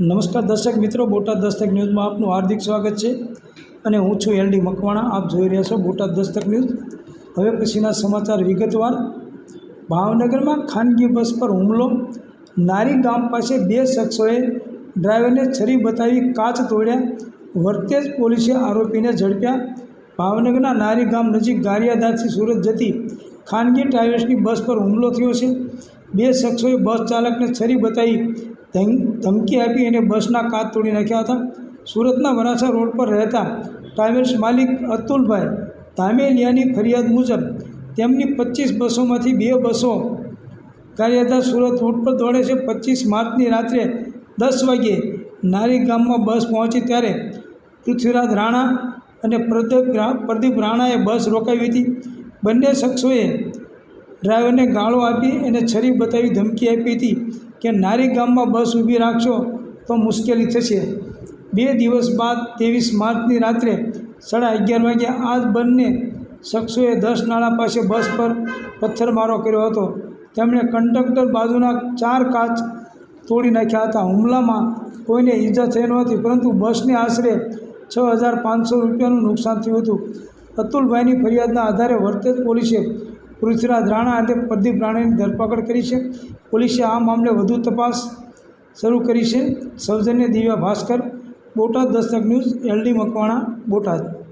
નમસ્કાર દર્શક મિત્રો, બોટાદ દસ્તક ન્યૂઝમાં આપનું હાર્દિક સ્વાગત છે અને હું છું એલડી મકવાણા. આપ જોઈ રહ્યા છો બોટાદ દસ્તક ન્યૂઝ. હવે પછીના સમાચાર વિગતવાર. ભાવનગરમાં ખાનગી બસ પર હુમલો. નારી ગામ પાસે બે શખ્સોએ ડ્રાઈવરને છરી બતાવી કાચ તોડ્યા. વર્તેજ પોલીસે આરોપીને ઝડપ્યા. ભાવનગરના નારી ગામ નજીક ગારિયાદારથી સુરત જતી ખાનગી ટ્રાવેલ્સની બસ પર હુમલો થયો છે. બે શખ્સોએ બસ ચાલકને છરી બતાવી ધમ- ધમકી આપી અને બસના કાચ તોડી નાખ્યા હતા. સુરતના વરાછા રોડ પર રહેતા ટ્રાવેલ્સ માલિક અતુલભાઈ ધામેલિયાની ફરિયાદ મુજબ, તેમની પચીસ બસોમાંથી બે બસો કાર્યદાર સુરત રૂટ પર દોડે છે. પચીસ માર્ચની રાત્રે દસ વાગ્યે નારી ગામમાં બસ પહોંચી ત્યારે પૃથ્વીરાજ રાણા અને પ્રદીપ પ્રદીપ રાણાએ બસ રોકાવી હતી. બંને શખ્સોએ ડ્રાઈવરને ગાળો આપી એને છરી બતાવી ધમકી આપી હતી કે, નારી ગામમાં બસ ઊભી રાખશો તો મુશ્કેલી થશે. બે દિવસ બાદ ત્રેવીસ માર્ચની રાત્રે સાડા અગિયાર વાગે આ બંને શખ્સોએ દસ નાળા પાસે બસ પર પથ્થરમારો કર્યો હતો. તેમણે કંડક્ટર બાજુના ચાર કાચ તોડી નાખ્યા હતા. હુમલામાં કોઈને ઈજા થઈ નહોતી, પરંતુ બસને આશરે છ હજાર પાંચસો રૂપિયાનું નુકસાન થયું હતું. અતુલભાઈની ફરિયાદના આધારે વર્તેજ પોલીસે પૃથ્વીરાજ રાણા અને પ્રદીપ રાણાની ધરપકડ કરી છે. પોલીસે આ મામલે વધુ તપાસ શરૂ કરી છે. સૌજન્ય દિવ્યા ભાસ્કર, બોટાદ દસ્તક ન્યૂઝ, એલડી મકવાણા, બોટાદ.